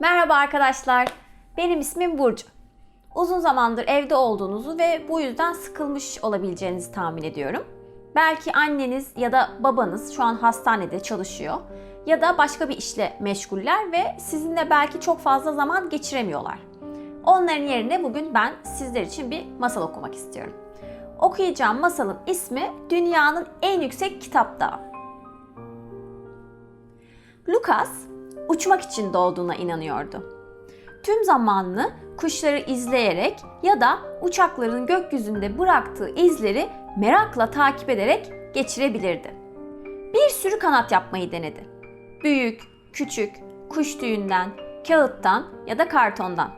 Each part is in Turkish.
Merhaba arkadaşlar. Benim ismim Burcu. Uzun zamandır evde olduğunuzu ve bu yüzden sıkılmış olabileceğinizi tahmin ediyorum. Belki anneniz ya da babanız şu an hastanede çalışıyor ya da başka bir işle meşguller ve sizinle belki çok fazla zaman geçiremiyorlar. Onların yerine bugün ben sizler için bir masal okumak istiyorum. Okuyacağım masalın ismi Dünyanın en yüksek kitap dağı. Lucas uçmak için doğduğuna inanıyordu. Tüm zamanını kuşları izleyerek ya da uçakların gökyüzünde bıraktığı izleri merakla takip ederek geçirebilirdi. Bir sürü kanat yapmayı denedi. Büyük, küçük, kuş tüyünden, kağıttan ya da kartondan.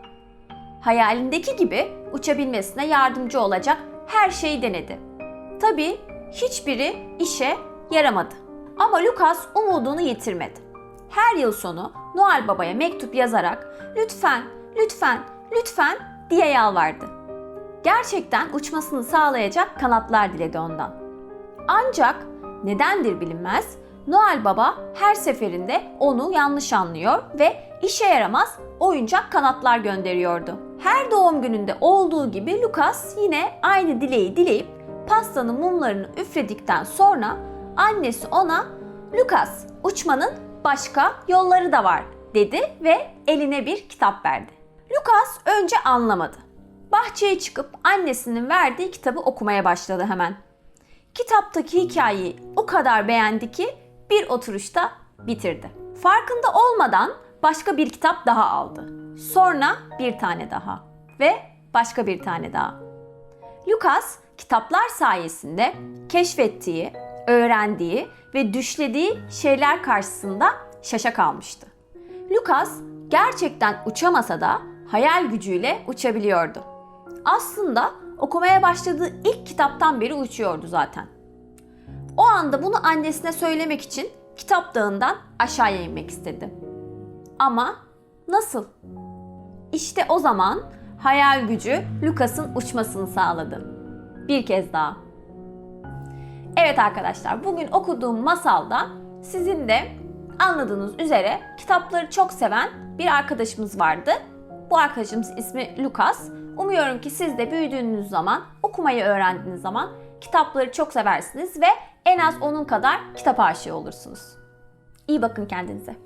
Hayalindeki gibi uçabilmesine yardımcı olacak her şeyi denedi. Tabii hiçbiri işe yaramadı. Ama Lucas umudunu yitirmedi. Her yıl sonu Noel Baba'ya mektup yazarak lütfen, lütfen, lütfen diye yalvardı. Gerçekten uçmasını sağlayacak kanatlar diledi ondan. Ancak nedendir bilinmez Noel Baba her seferinde onu yanlış anlıyor ve işe yaramaz oyuncak kanatlar gönderiyordu. Her doğum gününde olduğu gibi Lucas yine aynı dileği dileyip pastanın mumlarını üfledikten sonra annesi ona Lucas uçmanın başka yolları da var dedi ve eline bir kitap verdi. Lucas önce anlamadı. Bahçeye çıkıp annesinin verdiği kitabı okumaya başladı hemen. Kitaptaki hikayeyi o kadar beğendi ki bir oturuşta bitirdi. Farkında olmadan başka bir kitap daha aldı. Sonra bir tane daha ve başka bir tane daha. Lucas kitaplar sayesinde keşfettiği, öğrendiği ve düşlediği şeyler karşısında şaşa kalmıştı. Lucas gerçekten uçamasa da hayal gücüyle uçabiliyordu. Aslında okumaya başladığı ilk kitaptan beri uçuyordu zaten. O anda bunu annesine söylemek için kitap dağından aşağıya inmek istedi. Ama nasıl? İşte o zaman hayal gücü Lucas'ın uçmasını sağladı. Bir kez daha. Evet arkadaşlar, bugün okuduğum masalda sizin de anladığınız üzere kitapları çok seven bir arkadaşımız vardı. Bu arkadaşımız ismi Lucas. Umuyorum ki siz de büyüdüğünüz zaman, okumayı öğrendiğiniz zaman kitapları çok seversiniz ve en az onun kadar kitap aşığı olursunuz. İyi bakın kendinize.